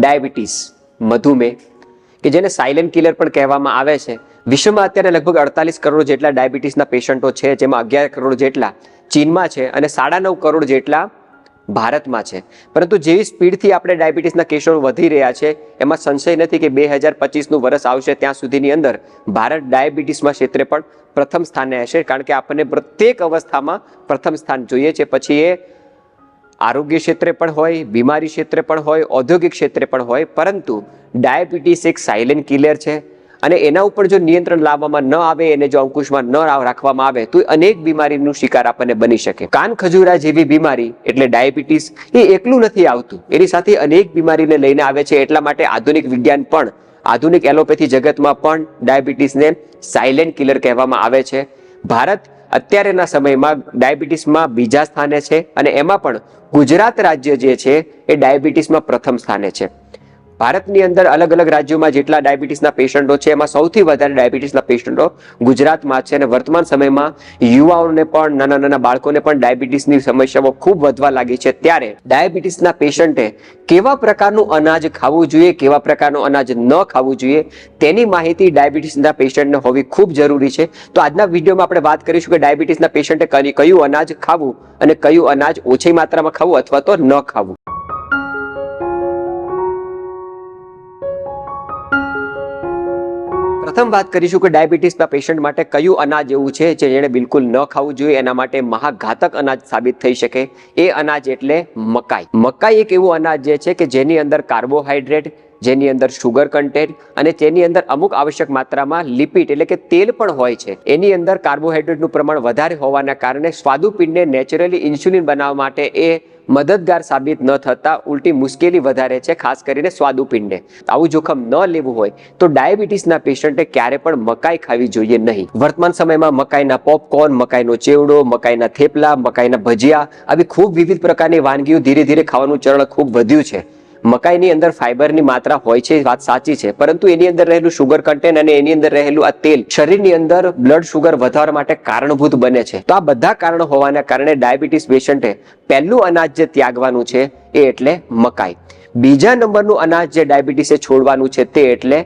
Diabetes, મધુમેહ, કે જેને silent killer પણ કહેવામાં આવે છે. વિશ્વમાં અત્યારે લગભગ અડતાલીસ કરોડ જેટલા ડાયાબિટીસના પેશન્ટો છે, જેમાં અગિયાર કરોડ જેટલા ચીનમાં છે અને સાડા નવ કરોડ જેટલા ભારતમાં છે. પરંતુ જેવી સ્પીડથી આપણે ડાયાબિટીસના કેસો વધી રહ્યા છે, એમાં સંશય નથી કે બે હજાર પચીસનું વર્ષ આવશે ત્યાં સુધીની અંદર ભારત ડાયાબિટીસમાં ક્ષેત્રે પણ પ્રથમ સ્થાને હશે, કારણ કે આપણને પ્રત્યેક અવસ્થામાં પ્રથમ સ્થાન જોઈએ છે. પછી એ આરોગ્ય ક્ષેત્રે પણ હોય, બીમારી ક્ષેત્રે પણ હોય, ઔદ્યોગિક ક્ષેત્રે પણ હોય, પરંતુ ડાયાબિટીસ એક સાયલેન્ટ કિલર છે. અને એના ઉપર જો નિયંત્રણ લાવવામાં ન આવે, એને જો અંકુશમાં ન રાખવામાં આવે, તો અનેક બીમારીનું શિકાર આપણને બની શકે. કાન ખજૂરા જેવી બીમારી, એટલે ડાયાબિટીસ, એ એકલું નથી આવતું. એની સાથે અનેક બીમારીને લઈને આવે છે. એટલા માટે આધુનિક વિજ્ઞાન પણ, આધુનિક એલોપેથી જગતમાં પણ ડાયાબિટીસને સાયલેન્ટ કિલર કહેવામાં આવે છે. ભારત અત્યારેના સમયમાં ડાયાબિટીસમાં બીજા સ્થાને છે અને એમાં પણ ગુજરાત રાજ્ય જે છે એ ડાયાબિટીસમાં પ્રથમ સ્થાને છે. ભારતની અંદર અલગ અલગ રાજ્યોમાં જેટલા ડાયાબિટીસના પેશન્ટો છે, એમાં સૌથી વધારે ડાયાબિટીસના પેશન્ટો ગુજરાતમાં છે. અને વર્તમાન સમયમાં યુવાઓને પણ, નાના નાના બાળકોને પણ ડાયાબિટીસની સમસ્યાઓ ખૂબ વધવા લાગી છે. ત્યારે ડાયાબિટીસના પેશન્ટે કેવા પ્રકારનું અનાજ ખાવું જોઈએ, કેવા પ્રકારનું અનાજ ન ખાવું જોઈએ, તેની માહિતી ડાયાબિટીસના પેશન્ટને હોવી ખૂબ જરૂરી છે. તો આજના વિડીયોમાં આપણે વાત કરીશું કે ડાયાબિટીસના પેશન્ટે કયું અનાજ ખાવું અને કયું અનાજ ઓછી માત્રામાં ખાવું અથવા તો ન ખાવું. પ્રથમ વાત કરીશું કે ડાયાબિટીસના પેશન્ટ માટે કયું અનાજ એવું છે જે જેણે બિલકુલ ન ખાવું જોઈએ, એના માટે મહાઘાતક અનાજ સાબિત થઈ શકે. એ અનાજ એટલે મકાઈ. મકાઈ એક એવું અનાજ જે છે કે જેની અંદર કાર્બોહાઈડ્રેટ જેની અંદર શુગર કન્ટેન્ટ અને તેની અંદર અમુક આવશ્યક માત્રામાં લિપિડ એટલે કે તેલ પણ હોય છે. એની અંદર કાર્બોહાઈડ્રેટનું પ્રમાણ વધારે હોવાના કારણે સ્વાદુપિંડને નેચરલી ઇન્સ્યુલિન બનાવવા માટે એ મદદગાર સાબિત ન થતા ઉલટી મુશ્કેલી વધારે છે, ખાસ કરીને સ્વાદુપિંડને. આવું જોખમ ન લેવું હોય તો ડાયાબિટીસના પેશન્ટે ક્યારે પણ મકાઈ ખાવી જોઈએ નહીં. વર્તમાન સમયમાં મકાઈના પોપકોર્ન મકાઈનો ચેવડો, મકાઈના થેપલા, મકાઈના ભજીયા, આવી ખૂબ વિવિધ પ્રકારની વાનગીઓ ધીરે ધીરે ખાવાનું ચરણ ખૂબ વધ્યું છે. મકાઈની અંદર ફાઈબરની માત્રા હોય છે વાત સાચી છે. પરંતુ એની અંદર રહેલું શુગર કન્ટેન્ટ અને એની અંદર રહેલું આ તેલ શરીરની અંદર બ્લડ શુગર વધારવા માટે કારણભૂત બને છે. તો આ બધા કારણો હોવાના કારણે ડાયાબિટીસ પેશન્ટે પહેલું અનાજ જે ત્યાગવાનું છે, એ એટલે મકાઈ. બીજા નંબરનું અનાજ જે ડાયાબિટીસે છોડવાનું છે, તે એટલે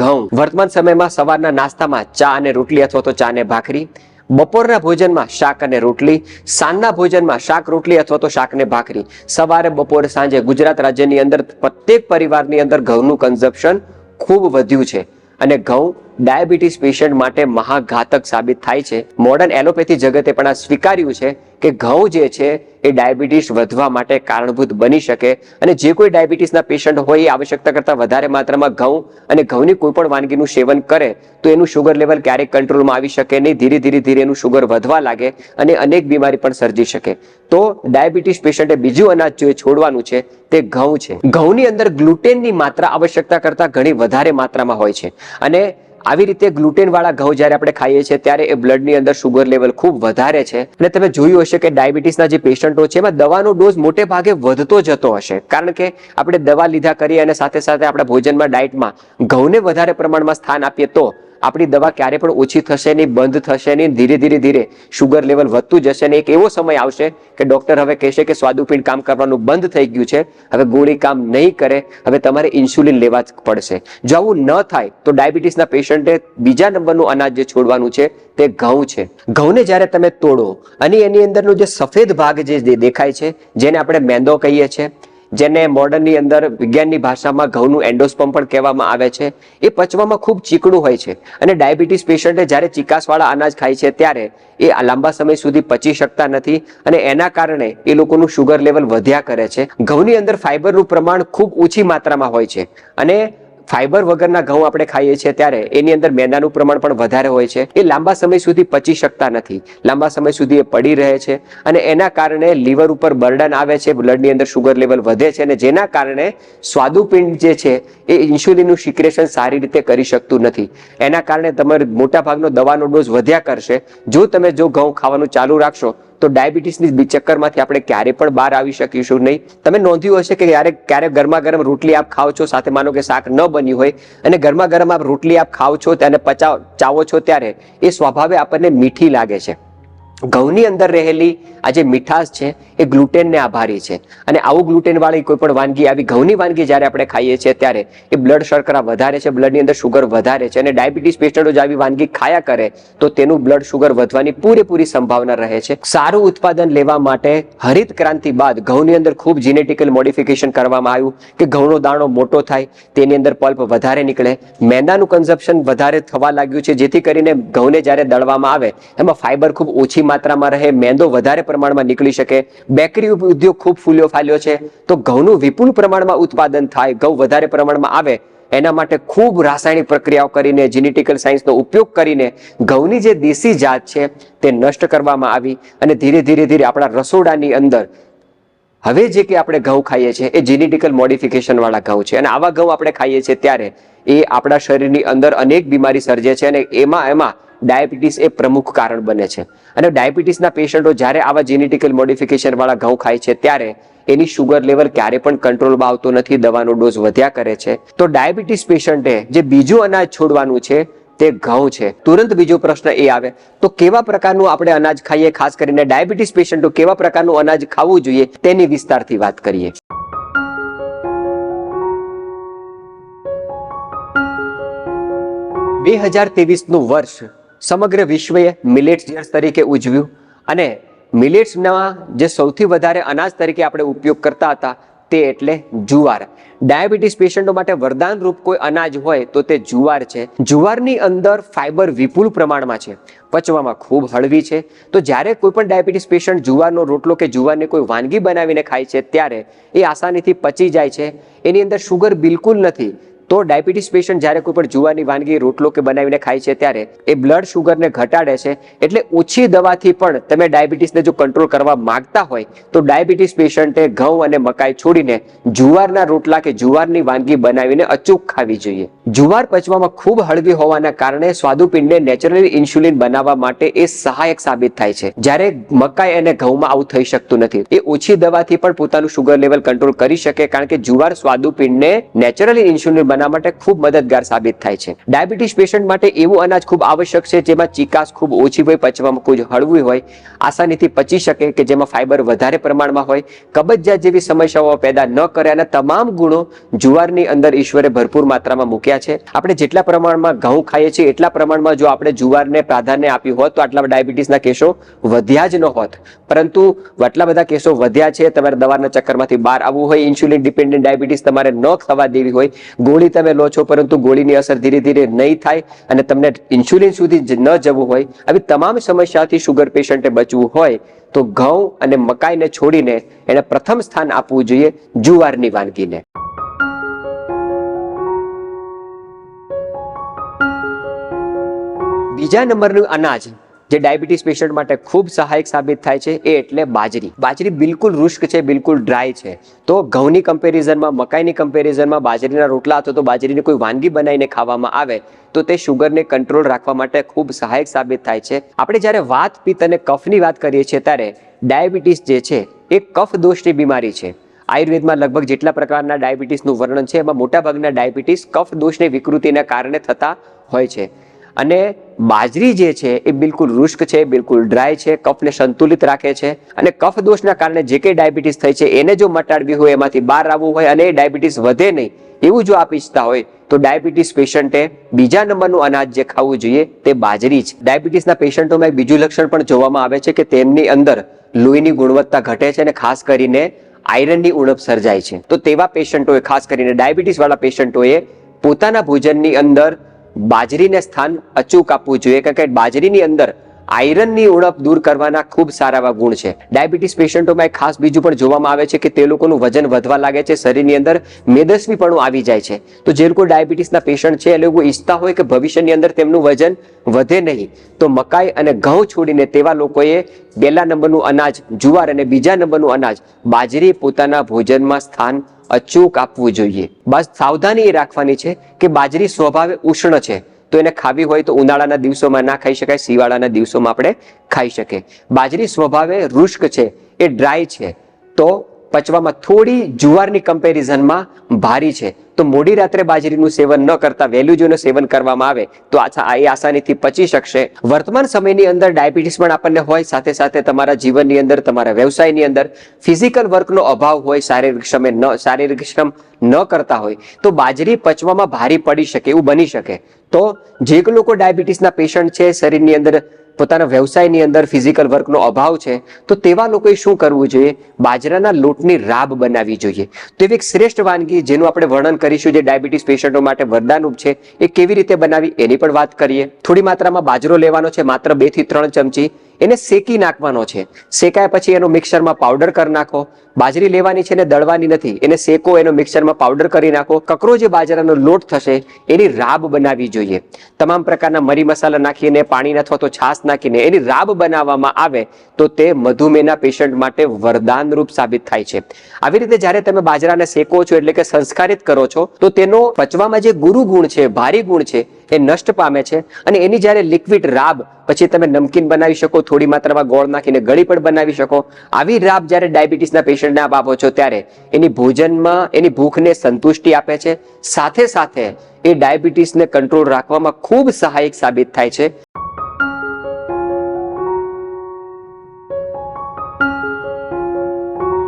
ઘઉં. વર્તમાન સમયમાં સવારના નાસ્તામાં ચા અને રોટલી અથવા તો ચા ને ભાખરી બપોરના ભોજનમાં શાક અને રોટલી, સાંજના ભોજનમાં શાક, રોટલી અથવા તો શાકને ભાખરી. સવારે, બપોરે, સાંજે ગુજરાત રાજ્યની અંદર પ્રત્યેક પરિવારની અંદર ઘઉંનું કન્ઝપ્શન ખૂબ વધ્યું છે. અને ઘઉં ડાયાબિટીસ પેશન્ટ માટે મહાઘાતક સાબિત થાય છે. મોડર્ન એલોપેથી જગતે પણ આ સ્વીકાર્યું છે કે ઘઉં જે છે એ ડાયાબિટીસ વધવા માટે કારણભૂત બની શકે અને જે કોઈ ડાયાબિટીસના પેશન્ટ હોય એ આવશ્યકતા કરતાં વધારે માત્રામાં ઘઉં અને ઘઉંની કોઈ પણ વાનગીનું સેવન કરે તો એનું શુગર લેવલ ક્યારેક કંટ્રોલમાં આવી શકે નહીં. ધીરે ધીરે ધીરે એનું શુગર વધવા લાગે અને અનેક બીમારી પણ સર્જી શકે. તો ડાયાબિટીસ પેશન્ટે બીજું અનાજ જો છોડવાનું છે તે ઘઉં છે. ઘઉંની અંદર ગ્લુટેનની માત્રા આવશ્યકતા કરતાં ઘણી વધારે માત્રામાં હોય છે. અને આવી રીતે ગ્લુટેન વાળા ઘઉં જ્યારે આપણે ખાઈએ છીએ, ત્યારે એ બ્લડની અંદર શુગર લેવલ ખૂબ વધારે છે. અને તમે જોયું હશે કે ડાયાબિટીસના જે પેશન્ટો છે, એમાં દવાનો ડોઝ મોટે ભાગે વધતો જતો હશે. કારણ કે આપણે દવા લીધા કરીએ અને સાથે સાથે આપણા ભોજનમાં ડાયટમાં ઘઉંને વધારે પ્રમાણમાં સ્થાન આપીએ તો આપણી દવા ક્યારે પણ ઓછી થશે નહીં, બંધ થશે નહીં, ધીરે ધીરે ધીરે શુગર લેવલ વધતું જશે ને એક એવો સમય આવશે કે ડોક્ટર હવે કહેશે કે સ્વાદુપિંડ કામ કરવાનું બંધ થઈ ગયું છે. હવે ગોળી કામ નહીં કરે. હવે તમારે ઇન્સ્યુલિન લેવા જ પડશે. જો આવું ન થાય તો ડાયાબિટીસના પેશન્ટે બીજા નંબરનું અનાજ જે છોડવાનું છે તે ઘઉં છે. ઘઉંને જ્યારે તમે તોડો અને એની અંદરનો જે સફેદ ભાગ જે દેખાય છે, જેને આપણે મેંદો કહીએ છીએ જેને મોડર્નની અંદર વિજ્ઞાનની ભાષામાં ઘઉંનું એન્ડોસ્પમ પણ કહેવામાં આવે છે. એ પચવામાં ખૂબ ચીકણું હોય છે અને ડાયાબિટીસ પેશન્ટે જ્યારે ચિકાસવાળા અનાજ ખાય છે ત્યારે એ લાંબા સમય સુધી પચી શકતા નથી અને એના કારણે એ લોકોનું શુગર લેવલ વધ્યા કરે છે. ઘઉંની અંદર ફાઈબરનું પ્રમાણ ખૂબ ઓછી માત્રામાં હોય છે અને ફાઈબર વગરના ઘઉં આપણે ખાઈએ છીએ ત્યારે એની અંદર મેંદાનું પ્રમાણ પણ વધારે હોય છે. એ લાંબા સમય સુધી પચી શકતા નથી. લાંબા સમય સુધી એ પડી રહે છે અને એના કારણે લીવર ઉપર બર્ડન આવે છે, બ્લડની અંદર શુગર લેવલ વધે છે અને જેના કારણે સ્વાદુપિંડ જે છે એ ઇન્સ્યુલિનનું સિક્રેશન સારી રીતે કરી શકતું નથી. એના કારણે તમારે મોટાભાગનો દવાનો ડોઝ વધ્યા કરશે. જો તમે જો ઘઉં ખાવાનું ચાલુ રાખશો તો ડાયાબિટીસની ચક્કરમાંથી આપણે ક્યારે પણ બહાર આવી શકીશું નહીં. તમે નોંધ્યું હશે કે ક્યારેક ક્યારેક ગરમા ગરમ રોટલી આપ ખાઓ છો, સાથે માનો કે શાક ન બન્યું હોય, અને ગરમા ગરમ આપ રોટલી આપ ખાઓ છો અને પચાવ ચાવો છો ત્યારે, એ સ્વભાવે આપણને મીઠી લાગે છે. ઘઉંની અંદર રહેલી આ જે મીઠાશ છે, એ ગ્લુટેનને આભારી છે. અને આવું ગ્લુટેન વાળી કોઈ પણ વાનગી, આવી ઘઉંની વાનગી જ્યારે આપણે ખાઈએ છીએ ત્યારે એ બ્લડ શર્કરા વધારે છે બ્લડની અંદર શુગર વધારે છે અને ડાયાબિટીસ પેશન્ટો જો આવી વાનગી ખાયા કરે, તો તેનું બ્લડ શુગર વધવાની પૂરેપૂરી સંભાવના રહે છે. સારું ઉત્પાદન લેવા માટે હરિત ક્રાંતિ બાદ ઘઉંની અંદર ખૂબ જીનેટિકલ મોડિફિકેશન કરવામાં આવ્યું કે ઘઉંનો દાણો મોટો થાય, તેની અંદર પલ્પ વધારે નીકળે. મેંદાનું કન્ઝપ્શન વધારે થવા લાગ્યું છે, જેથી કરીને ઘઉંને જ્યારે દળવામાં આવે, એમાં ફાઈબર ખૂબ ઓછી માત્રામાં રહે, મેંદો વધારે પ્રમાણમાં નીકળી શકે, બેકરી ઉદ્યોગ ખૂબ ફૂલ્યો ફાલ્યો છે, તો ઘઉંનું વિપુલ પ્રમાણમાં ઉત્પાદન થાય, ઘઉં વધારે પ્રમાણમાં આવે, એના માટે ખૂબ રાસાયણિક પ્રક્રિયાઓ કરીને જીનેટિકલ સાયન્સનો ઉપયોગ કરીને ઘઉંની જે દેશી જાત છે, તે નષ્ટ કરવામાં આવી અને ધીરે ધીરે ધીરે આપણા રસોડાની અંદર, હવે જે કે આપણે ઘઉં ખાઈએ છીએ, એ જીનેટિકલ મોડિફિકેશન વાળા ઘઉં છે. અને આવા ઘઉં આપણે ખાઈએ છીએ ત્યારે, એ આપણા શરીરની અંદર અનેક બીમારી સર્જે છે અને એમાં એમાં ડાયાબિટીસ એ પ્રમુખ કારણ બને છે. અને ડાયાબિટીસના પેશન્ટો જ્યારે આવા જેનેટિકલ મોડિફિકેશન વાળા ઘઉં ખાય છે ત્યારે એની શુગર લેવલ ક્યારે પણ કંટ્રોલમાં આવતો નથી, દવાનો ડોઝ વધ્યા કરે છે. તો ડાયાબિટીસ પેશન્ટે જે બીજું અનાજ છોડવાનું છે તે ઘઉં છે. તુરંત બીજો પ્રશ્ન એ આવે, તો કેવા પ્રકારનું આપણે અનાજ ખાઈએ? ખાસ કરીને ડાયાબિટીસ પેશન્ટો કેવા પ્રકારનું અનાજ ખાવું જોઈએ તેની વિસ્તારથી વાત કરીએ. બે હજાર ત્રેવીસનું વર્ષ સમગ્ર વિશ્વએ મિલેટ્સ યર્સ તરીકે ઉજવ્યું. અને મિલેટ્સના જે સૌથી વધારે અનાજ તરીકે આપણે ઉપયોગ કરતા હતા તે એટલે જુવાર. ડાયાબિટીસ પેશન્ટો માટે વરદાન રૂપ કોઈ અનાજ હોય તો તે જુવાર છે. જુવારની અંદર ફાઇબર વિપુલ પ્રમાણમાં છે. પચવામાં ખૂબ હળવી છે. તો જ્યારે કોઈ પણ ડાયાબિટીસ પેશન્ટ જુવારનો રોટલો કે જુવારની કોઈ વાનગી બનાવીને ખાય છે, ત્યારે એ આસાનીથી પચી જાય છે. એની અંદર શુગર બિલકુલ નથી. તો ડાયાબિટીસ પેશન્ટ જ્યારે કોઈ પણ જુવારની વાનગી, રોટલો કે બનાવીને ખાય છે ત્યારે એ બ્લડ શુગરને ઘટાડે છે. એટલે ઓછી દવાથી પણ તમે ડાયાબિટીસને જો કંટ્રોલ કરવા માંગતા હોય, તો ડાયાબિટીસ પેશન્ટે ઘઉં અને મકાઈ છોડીને જુવારના રોટલા કે જુવારની વાનગી બનાવીને અચૂક ખાવી જોઈએ. જુવાર પચવામાં ખૂબ હળવી હોવાના કારણે સ્વાદુપિંડને નેચરલી ઇન્સ્યુલિન બનાવવા માટે એ સહાયક સાબિત થાય છે. જ્યારે મકાઈ અને ઘઉંમાં આવું થઈ શકતું નથી. એ ઓછી દવાથી પણ પોતાનું શુગર લેવલ કંટ્રોલ કરી શકે કારણ કે જુવાર સ્વાદુપિંડને નેચરલી ઇન્સ્યુલિન બનાવવા માટે ખૂબ મદદગાર સાબિત થાય છે. ડાયાબિટીસ પેશન્ટ માટે એવું અનાજ ખૂબ આવશ્યક છે જેમાં ચિકાસ ખૂબ ઓછી હોય, પચવામાં ખૂબ હળવી હોય, આસાનીથી પચી શકે કે જેમાં ફાઈબર વધારે પ્રમાણમાં હોય, કબજિયાત જેવી સમસ્યાઓ પેદા ન કરે અને તમામ ગુણો જુવારની અંદર ઈશ્વરે ભરપૂર માત્રામાં મૂક્યા છે. આપણે જેટલા પ્રમાણમાં ઘઉં ખાઈએ છીએ, એટલા પ્રમાણમાં જો આપણે જુવારને પ્રાધાન્ય આપ્યું હોત, તો આટલા ડાયાબિટીસના કેસો વધ્યા જ ન હોત. પરંતુ આટલા બધા કેસો વધ્યા છે, તમારે દવાના ચક્કરમાંથી બહાર આવવું હોય, ઇન્સ્યુલિન ડિપેન્ડન્ટ ડાયાબિટીસ તમારે ન થવા દેવી હોય, ગોળી તમે લો છો, પરંતુ ગોળીની અસર ધીરે ધીરે નહીં થાય અને તમને ઇન્સ્યુલિન સુધી ન જવું હોય, આવી તમામ સમસ્યાથી શુગર પેશન્ટે બચવું હોય, તો ઘઉં અને મકાઈને છોડીને એને પ્રથમ સ્થાન આપવું જોઈએ જુવારની વાનગીને. બીજા નંબરનું અનાજ, જે ડાયાબિટીસ પેશન્ટ માટે ખૂબ સહાયક સાબિત થાય છે, એ એટલે બાજરી. બાજરી બિલકુલ રુષ્ક છે, બિલકુલ ડ્રાય છે. તો ઘઉંની કમ્પેરિઝનમાં, મકાઈની કમ્પેરિઝનમાં બાજરીના રોટલા અથવા તો બાજરીની કોઈ વાનગી બનાવીને ખાવામાં આવે, તો તે શુગરને કંટ્રોલ રાખવા માટે ખૂબ સહાયક સાબિત થાય છે. આપણે જ્યારે વાત પિત્ત અને કફની વાત કરીએ છીએ, ત્યારે ડાયાબિટીસ જે છે, એ કફ દોષની બીમારી છે. આયુર્વેદમાં લગભગ જેટલા પ્રકારના ડાયાબિટીસનું વર્ણન છે, એમાં મોટાભાગના ડાયાબિટીસ કફ દોષની વિકૃતિના કારણે થતા હોય છે. અને બાજરી જે છે એ બિલકુલ રુષ્ક છે, બિલકુલ ડ્રાય છે, કફને સંતુલિત રાખે છે અને કફ દોષના કારણે જે કંઈ ડાયાબિટીસ થઈ છે એને જો મટાડવી હોય, એમાંથી બહાર આવવું હોય અને એ ડાયાબિટીસ વધે નહીં, એવું જો આપ ઈચ્છતા હોય, તો ડાયાબિટીસ પેશન્ટે બીજા નંબરનું અનાજ જે ખાવું જોઈએ તે બાજરી છે. ડાયાબિટીસના પેશન્ટોમાં એક બીજું લક્ષણ પણ જોવામાં આવે છે કે તેમની અંદર લોહીની ગુણવત્તા ઘટે છે અને ખાસ કરીને આયરનની ઉણપ સર્જાય છે. તો તેવા પેશન્ટોએ, ખાસ કરીને ડાયાબિટીસ વાળા પેશન્ટોએ પોતાના ભોજનની અંદર બાજરીને સ્થાન અચૂક આપવું જોઈએ, કારણ કે બાજરીની અંદર આયરનની ઉણપ દૂર કરવાના ખૂબ સારા એવા ગુણ છે. ડાયાબિટીસ પેશન્ટોમાં એક ખાસ બીજું પણ જોવામાં આવે છે કે તે લોકોનું વજન વધવા લાગે છે, શરીરની અંદર મેદસ્વીપણું આવી જાય છે. તો જે લોકો ડાયાબિટીસના પેશન્ટ છે, એ લોકો ઈચ્છતા હોય કે ભવિષ્યની અંદર તેમનું વજન વધે નહીં. તો મકાઈ અને ઘઉં છોડીને તેવા લોકોએ પહેલા નંબરનું અનાજ, જુવાર અને બીજા નંબરનું અનાજ બાજરી પોતાના ભોજનમાં સ્થાન અચૂક આપવું જોઈએ. બસ સાવધાની એ રાખવાની છે કે બાજરી સ્વભાવે ઉષ્ણ છે. તો એને ખાવી હોય તો ઉનાળાના દિવસોમાં ના ખાઈ શકાય, શિયાળાના દિવસોમાં આપણે ખાઈ શકીએ. બાજરી સ્વભાવે રુષ્ક છે, એ ડ્રાય છે. તો પચવામાં થોડી જુવારની કમ્પેરિઝનમાં ભારી છે. તો મોડી રાત્રે બાજરીનું સેવન ન કરતા વહેલું જોઈને સેવન કરવામાં આવે, તો આછા એ આસાનીથી પચી શકશે. વર્તમાન સમયની અંદર ડાયાબિટીસ પણ આપણને હોય, સાથે સાથે તમારા જીવનની અંદર, તમારા વ્યવસાયની અંદર ફિઝિકલ વર્કનો અભાવ હોય, શારીરિક શ્રમે ન, શારીરિક શ્રમ ન કરતા હોય, તો બાજરી પચવામાં ભારી પડી શકે એવું બની શકે. તો જે લોકો ડાયાબિટીસના પેશન્ટ છે, શરીરની અંદર, પોતાના વ્યવસાયની અંદર ફિઝિકલ વર્કનો અભાવ છે, તો તેવા લોકોએ શું કરવું જોઈએ? બાજરાના લોટની રાબ બનાવવી જોઈએ. તો એવી એક શ્રેષ્ઠ વાનગી જેનું આપણે વર્ણન કરીશું જે ડાયાબિટીસ પેશન્ટો માટે વરદાનરૂપ છે, એ કેવી રીતે બનાવી એની પણ વાત કરીએ. થોડી માત્રામાં બાજરો લેવાનો છે, માત્ર બેથી ત્રણ ચમચી. એને શેકી નાખવાનો છે. શેકાય પછી એનો મિક્સરમાં પાવડર કરી નાખો. બાજરી લેવાની છે ને દળવાની નથી, એને શેકો, એનો મિક્સરમાં પાવડર કરી નાખો, કકરો જે બાજરાનો લોટ થશે, એની રાબ બનાવવી જોઈએ. તમામ પ્રકારના મરી મસાલા નાખીને, પાણી અથવા તો છાશ નાખીને, એની રાબ બનાવવામાં આવે, તો તે મધુમેહના પેશન્ટ માટે વરદાનરૂપ સાબિત થાય છે. આવી રીતે જ્યારે તમે બાજરાને શેકો છો, એટલે કે સંસ્કારિત કરો છો, તો તેનો પચવામાં જે ગુરુ ગુણ છે, ભારી ગુણ છે, એ નષ્ટ પામે છે. અને એની જ્યારે લિક્વિડ રાબ, પછી તમે નમકીન બનાવી શકો, થોડી માત્રામાં ગોળ નાખીને ગળી પણ બનાવી શકો. આવી રાબ જ્યારે ડાયાબિટીસના પેશન્ટને આપ આપો છો ત્યારે એની ભોજનમાં એની ભૂખને સંતુષ્ટિ આપે છે. સાથે સાથે એ ડાયાબિટીસને કંટ્રોલ રાખવામાં ખૂબ સહાયક સાબિત થાય છે.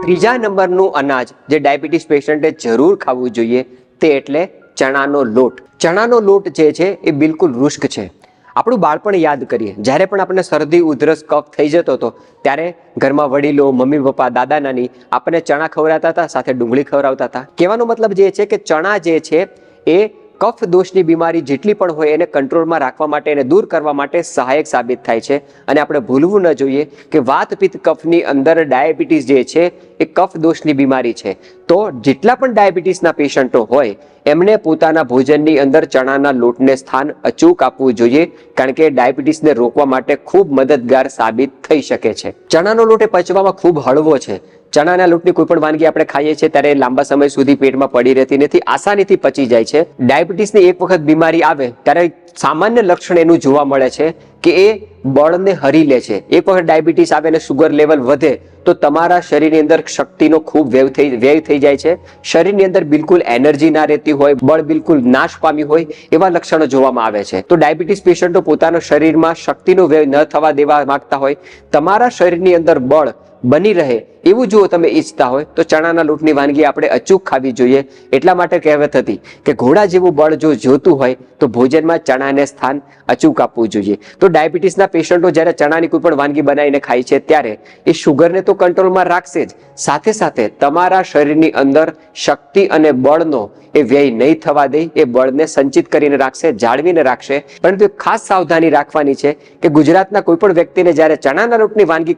ત્રીજા નંબરનું અનાજ જે ડાયાબિટીસ પેશન્ટે જરૂર ખાવું જોઈએ તે એટલે ચણાનો લોટ. ચણાનો લોટ જે છે એ બિલકુલ રુષ્ક છે. આપણું બાળપણ યાદ કરીએ. જ્યારે પણ આપણને શરદી, ઉધરસ, કફ થઈ જતો હતો, ત્યારે ઘરમાં વડીલો, મમ્મી, પપ્પા, દાદા, નાની આપણને ચણા ખવડાવતા હતા, સાથે ડુંગળી ખવડાવતા હતા. કહેવાનો મતલબ જે છે કે ચણા જે છે એ કફ દોષની બીમારી જેટલી પણ હોય એને કંટ્રોલમાં રાખવા માટે એને દૂર કરવા માટે સહાયક સાબિત થાય છે. અને આપણે ભૂલવું ન જોઈએ કે વાત પિત્ત કફની અંદર ડાયાબિટીસ જે છે એ કફ દોષની બીમારી છે. તો જેટલા પણ ડાયાબિટીસના પેશન્ટો હોય એમણે પોતાના ભોજનની અંદર ચણાના લોટને સ્થાન અચૂક આપવું જોઈએ, કારણ કે ડાયાબિટીસને રોકવા માટે ખૂબ મદદગાર સાબિત થઈ શકે છે. ચણાનો લોટ એ પચવામાં ખૂબ હળવો છે. ચણાના લોટની કોઈ પણ વાનગી આપણે ખાઈએ છીએ ત્યારે લાંબા સમય સુધી પેટમાં પડી રહેતી નથી, આસાનીથી પચી જાય છે. ડાયાબિટીસની એક વખત બીમારી આવે ત્યારે સામાન્ય લક્ષણ એનું જોવા મળે છે કે એ બળને હરી લે છે. એક વખત ડાયાબિટીસ આવે અને સુગર લેવલ વધે તો તમારા શરીરની અંદર શક્તિનો ખૂબ વ્યય થઈ વ્યય થઈ જાય છે. શરીરની અંદર બિલકુલ એનર્જી ના રહેતી હોય, બળ બિલકુલ નાશ પામી હોય એવા લક્ષણો જોવામાં આવે છે. તો ડાયાબિટીસ પેશન્ટો પોતાના શરીરમાં શક્તિનો વ્યય ન થવા દેવા માંગતા હોય, તમારા શરીરની અંદર બળ બની રહે એવું જો તમે ઈચ્છતા હોય તો ચણાના લોટની વાનગી આપણે અચૂક ખાવી જોઈએ. એટલા માટે કહેવત હતી કે ઘોડા જેવું બળ જો જોતું હોય તો ભોજનમાં ચણાને સ્થાન અચૂક આપવું જોઈએ. તો ડાયાબિટીસના પેશન્ટો જ્યારે ચણાની કોઈ પણ વાનગી બનાવીને ખાય છે ત્યારે એ શુગરને તો કંટ્રોલમાં રાખશે જ. સાથે સાથે તમારા શરીરની અંદર શક્તિ અને બળનો એ વ્યય નહીં થવા દે, એ બળને સંચિત કરીને રાખશે, જાળવીને રાખશે. પરંતુ ખાસ સાવધાની રાખવાની છે કે ગુજરાતના કોઈ પણ વ્યક્તિને જ્યારે ચણાના લોટની વાનગી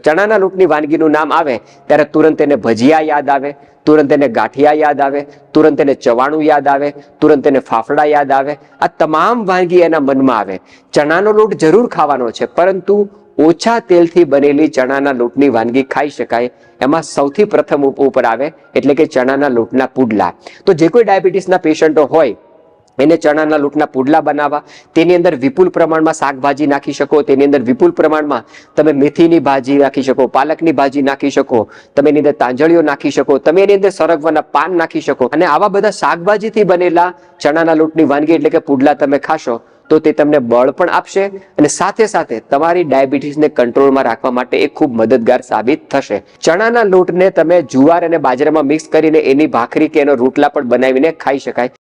ચણાના લોટની વાનગીનું નામ આવે, ત્યારે તુરંત એને ભજીયા યાદ આવે, તુરંત એને ગાંઠિયા યાદ આવે, તુરંત એને ચવાણું યાદ આવે, તુરંત એને ફાફડા યાદ આવે. આ તમામ વાનગી એના મનમાં આવે. ચણાનો લોટ જરૂર ખાવાનો છે, પરંતુ ઓછા તેલથી બનેલી ચણાના લોટની વાનગી ખાઈ શકાય. એમાં સૌથી પ્રથમ ઉપ- ઉપર આવે, એટલે કે ચણાના લોટના પુડલા. તો જે કોઈ ડાયાબિટીસના પેશન્ટો હોય એને ચણાના લોટના પુડલા બનાવવા, તેની અંદર વિપુલ પ્રમાણમાં શાકભાજી નાખી શકો, તેની અંદર વિપુલ પ્રમાણમાં તમે મેથીની ભાજી નાખી શકો, પાલકની ભાજી નાખી શકો, તમે એની અંદર તાંજળીઓ નાખી શકો, તમે એની અંદર સરગવાના પાન નાખી શકો. અને આવા બધા શાકભાજીથી બનેલા ચણાના લોટની વાનગી એટલે કે પુડલા તમે ખાશો, તો તે તમને બળ પણ આપશે અને સાથે સાથે તમારી ડાયાબિટીસને કંટ્રોલમાં રાખવા માટે એ ખૂબ મદદગાર સાબિત થશે. ચણાના લોટને તમે જુવાર અને બાજરામાં મિક્સ કરીને એની ભાખરી કે એનો રોટલા પણ બનાવીને ખાઈ શકાય.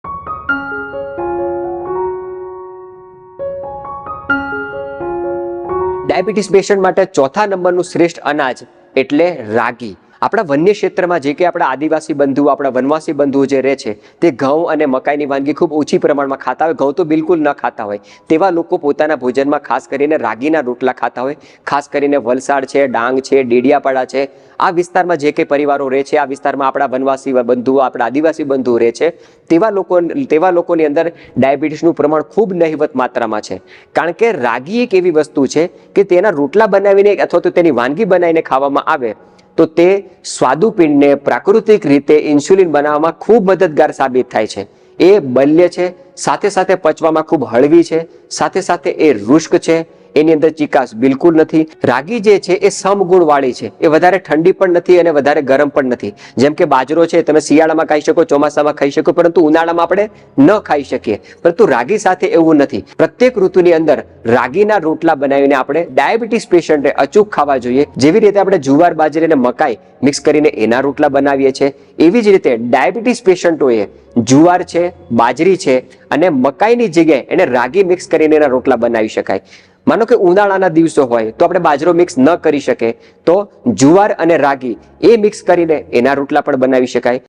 ડાયાબિટીસ પેશન્ટ માટે ચોથા નંબરનું શ્રેષ્ઠ અનાજ એટલે રાગી. આપણા વન્ય ક્ષેત્રમાં જે કે આપણા આદિવાસી બંધુઓ આપણા વનવાસી બંધુઓ જે રહે છે, તે ઘઉં અને મકાઈની વાનગી ખૂબ ઓછી પ્રમાણમાં ખાતા હોય. ઘઉં તો બિલકુલ ન ખાતા હોય. તેવા લોકો પોતાના ભોજનમાં ખાસ કરીને રાગીના રોટલા ખાતા હોય. ખાસ કરીને વલસાડ છે, ડાંગ છે, ડેડિયાપાડા છે. આ વિસ્તારમાં જે કે પરિવારો રહે છે, આ વિસ્તારમાં આપણા વનવાસી બંધુઓ, આપણા આદિવાસી બંધુઓ રહે છે. તેવા લોકો, તેવા લોકોની અંદર ડાયાબિટીસનું પ્રમાણ ખૂબ નહિવત માત્રામાં છે. કારણ કે રાગી એક એવી વસ્તુ છે કે તેના રોટલા બનાવીને અથવા તો તેની વાનગી બનાવીને ખાવામાં આવે. તો તે સ્વાદુપિંડને પ્રાકૃતિક રીતે ઇન્સ્યુલિન બનાવવામાં ખૂબ મદદગાર સાબિત થાય છે. એ બલ્ય છે, સાથે સાથે પચવામાં ખૂબ હળવી છે, સાથે સાથે એ રુષ્ક છે એની અંદર ચિકાસ બિલકુલ નથી. રાગી જે છે એ સમગુણ વાળી છે. એ વધારે ઠંડી પણ નથી અને વધારે ગરમ પણ નથી. જેમ કે બાજરો છે, તમે શિયાળામાં ખાઈ શકો, ચોમાસામાં ખાઈ શકો, પરંતુ ઉનાળામાં આપણે ન ખાઈ શકીએ. પરંતુ રાગી સાથે એવું નથી. પ્રત્યેક ઋતુની અંદર રાગીના રોટલા બનાવીને આપણે ડાયાબિટીસ પેશન્ટે અચૂક ખાવા જોઈએ. જેવી રીતે આપણે જુવાર, બાજરી અને મકાઈ મિક્સ કરીને એના રોટલા બનાવીએ છીએ, એવી જ રીતે ડાયાબિટીસ પેશન્ટોએ જુવાર છે, બાજરી છે અને મકાઈની જગ્યાએ એને રાગી મિક્સ કરીને એના રોટલા બનાવી શકાય. માનો કે ઉનાળાના દિવસો હોય તો આપણે બાજરો મિક્સ ન કરી શકે તો જુવાર અને રાગી એ મિક્સ કરીને એના રોટલા પણ બનાવી શકાય.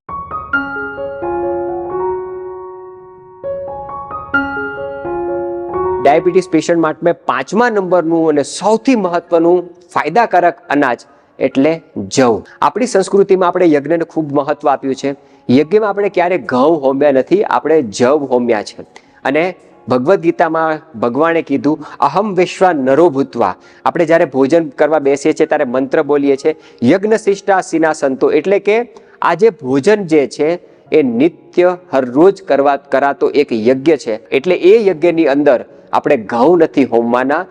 ડાયાબિટીસ પેશન્ટ માટે પાંચમા નંબરનું અને સૌથી મહત્વનું ફાયદાકારક અનાજ એટલે જવ. આપણી સંસ્કૃતિમાં આપણે યજ્ઞને ખૂબ મહત્વ આપ્યું છે. યજ્ઞમાં આપણે ક્યારેય ઘઉં હોમ્યા નથી, આપણે જવ હોમ્યા છે. અને ભગવદ્ ગીતામાં ભગવાને કીધું, અહમ વિશ્વા નરો ભૂતવા. આપણે જ્યારે ભોજન કરવા બેસીએ છીએ ત્યારે મંત્ર બોલીએ છીએ, યજ્ઞ શિષ્ટા સિના સંતો. એટલે કે આ જે ભોજન જે છે એ નિત્ય હરરોજ કરવા કરાતો એક યજ્ઞ છે. એટલે એ યજ્ઞની અંદર આપણે ઘઉં નથી હોમવાના,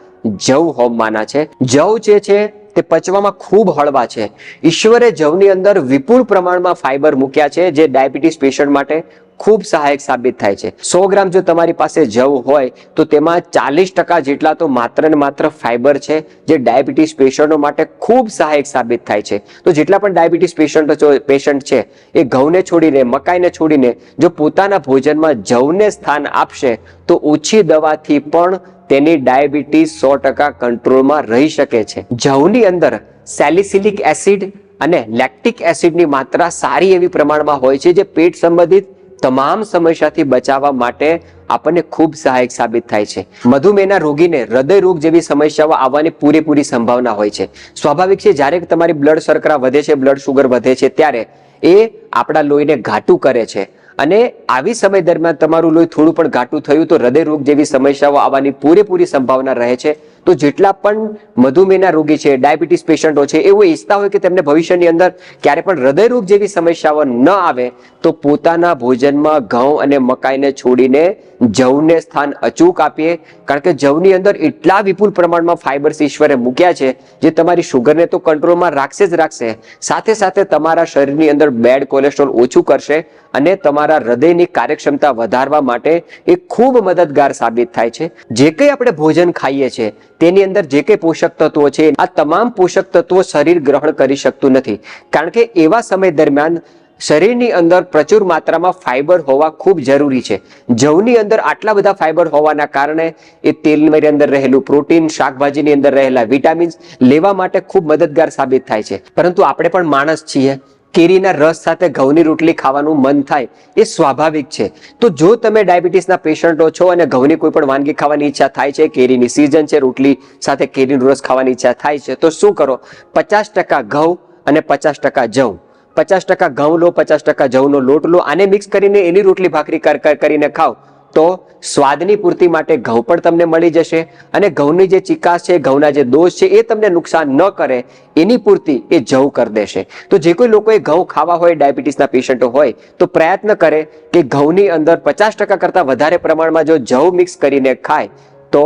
જવ હોમવાના છે. જવ જે છે તે પચવામાં ખૂબ હળવા છે. ઈશ્વરે જવની અંદર વિપુલ પ્રમાણમાં ફાઈબર મૂક્યા છે, જે ડાયાબિટીસ પેશન્ટ માટે ખૂબ સહાયક સાબિત થાય છે. સો ગ્રામ જો તમારી પાસે જવ હોય, તો તેમાં ચાલીસ ટકા જેટલા તો માત્ર ને માત્ર ફાઈબર છે, જે ડાયાબિટીસ પેશન્ટો માટે ખૂબ સહાયક સાબિત થાય છે. તો જેટલા પણ ડાયાબિટીસ પેશન્ટ પેશન્ટ છે, એ ઘઉંને છોડીને, મકાઈને છોડીને, જો પોતાના ભોજનમાં જવને સ્થાન આપશે, તો ઓછી દવાથી પણ તેની ડાયાબિટીસ સો ટકા કંટ્રોલમાં રહી શકે છે. જવની અંદર સેલિસિલિક એસિડ અને લેક્ટિક એસિડની માત્રા સારી એવી પ્રમાણમાં હોય છે, જે પેટ સંબંધિત તમામ સમસ્યાથી બચાવવા માટે આપણને ખૂબ સહાયક સાબિત થાય છે. મધુમેહના રોગીને હૃદય રોગ જેવી સમસ્યાઓ આવવાની પૂરેપૂરી સંભાવના હોય છે. સ્વાભાવિક છે, જ્યારે તમારી બ્લડ શર્કરા વધે છે બ્લડ શુગર વધે છે, ત્યારે એ આપણા લોહીને ઘાટું કરે છે. અને આવી સમય દરમિયાન તમારું લોહી થોડું પણ ઘાટું થયું તો હૃદય રોગ જેવી સમસ્યાઓ આવવાની પૂરેપૂરી સંભાવના રહે છે. તો જેટલા પણ મધુમેહના રોગી છે, ડાયાબિટીસ પેશન્ટો છે, એવું ઈચ્છતા હોય કે તેમને ભવિષ્યની અંદર ક્યારે પણ હૃદય રોગ જેવી સમસ્યાઓ ન આવે, તો પોતાના ભોજનમાં ઘઉં અને મકાઈને છોડીને જવને સ્થાન અચૂક આપીએ. કારણ કે જવની અંદર એટલા વિપુલ પ્રમાણમાં ફાઇબર્સ ઈશ્વરે મૂક્યા છે જે તમારી શુગરને તો કંટ્રોલમાં રાખશે જ રાખશે. સાથે સાથે તમારા શરીરની અંદર બેડ કોલેસ્ટ્રોલ ઓછું કરશે અને તમારા હૃદયની કાર્યક્ષમતા વધારવા માટે એ ખૂબ મદદગાર સાબિત થાય છે. જે કંઈ આપણે ભોજન ખાઈએ છીએ તેની અંદર જે કંઈ પોષક તત્વો છે, આ તમામ પોષક તત્વો શરીર ગ્રહણ કરી શકતું નથી. કારણ કે એવા સમય દરમિયાન શરીરની અંદર પ્રચુર માત્રામાં ફાઈબર હોવા ખૂબ જરૂરી છે. જવની અંદર આટલા બધા ફાઈબર હોવાના કારણે એ તેલની અંદર રહેલું પ્રોટીન શાકભાજીની અંદર રહેલા વિટામિન્સ લેવા માટે ખૂબ મદદગાર સાબિત થાય છે. પરંતુ આપણે પણ માણસ છીએ. કેરીના રસ સાથે ઘઉંની રોટલી ખાવાનું મન થાય એ સ્વાભાવિક છે. તો જો તમે ડાયાબિટીસના પેશન્ટો છો અને ઘઉંની કોઈ પણ વાનગી ખાવાની ઈચ્છા થાય છે, કેરીની સિઝન છે, રોટલી સાથે કેરીનો રસ ખાવાની ઈચ્છા થાય છે, તો શું કરો? પચાસ ટકા ઘઉં અને પચાસ ટકા જવ પચાસ ટકા ઘઉં લો, પચાસ ટકા જવનો લોટ લો, આને મિક્સ કરીને એની રોટલી ભાખરી કર કર, કરીને ખાઓ. તો સ્વાદની પૂર્તિ માટે ઘઉં પણ તમને મળી જશે અને ઘઉંની જે ચિકાસ છે, ઘઉંના જે દોષ છે, એ તમને નુકસાન ન કરે, એની પૂર્તિ એ જવ કરી દેશે. તો જે કોઈ લોકોએ ઘઉં ખાવા હોય, ડાયાબિટીસના પેશન્ટો હોય, તો પ્રયત્ન કરે કે ઘઉંની અંદર પચાસ ટકા કરતાં વધારે પ્રમાણમાં જો જવ મિક્સ કરીને ખાય, તો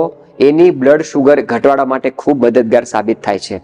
એની બ્લડ શુગર ઘટાડવા માટે ખૂબ મદદગાર સાબિત થાય છે.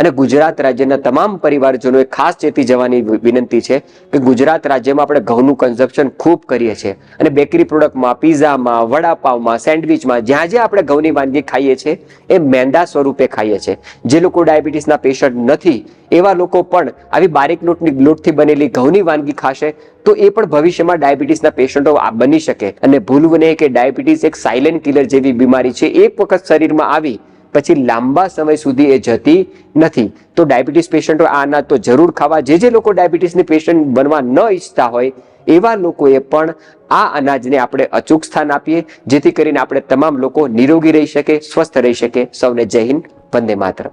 અને ગુજરાત રાજ્યના તમામ પરિવારજનોએ ખાસ ચેતી જવાની વિનંતી છે કે ગુજરાત રાજ્યમાં આપણે ઘઉંનું કન્ઝપ્શન ખૂબ કરીએ છીએ. અને બેકરી પ્રોડક્ટમાં પીઝામાં વડાપાવમાં સેન્ડવિચમાં જ્યાં જ્યાં આપણે ઘઉંની વાનગી ખાઈએ છીએ, એ મેંદા સ્વરૂપે ખાઈએ છીએ. જે લોકો ડાયાબિટીસના પેશન્ટ નથી, એવા લોકો પણ આવી બારીક લોટની, લોટથી બનેલી ઘઉંની વાનગી ખાશે, તો એ પણ ભવિષ્યમાં ડાયાબિટીસના પેશન્ટો બની શકે. અને ભૂલવું નહીં કે ડાયાબિટીસ એક સાયલેન્ટ કિલર જેવી બીમારી છે. એક વખત શરીરમાં આવી પછી લાંબા સમય સુધી એ જતી નથી. તો ડાયાબિટીસ પેશન્ટો આ અનાજ તો જરૂર ખાવા, જે જે લોકો ડાયાબિટીસની પેશન્ટ બનવા ન ઈચ્છતા હોય, એવા લોકોએ પણ આ અનાજને આપણે અચૂક સ્થાન આપીએ, જેથી કરીને આપણે તમામ લોકો નિરોગી રહી શકે, સ્વસ્થ રહી શકે. સૌને જય હિન્દ, વંદે માતરમ.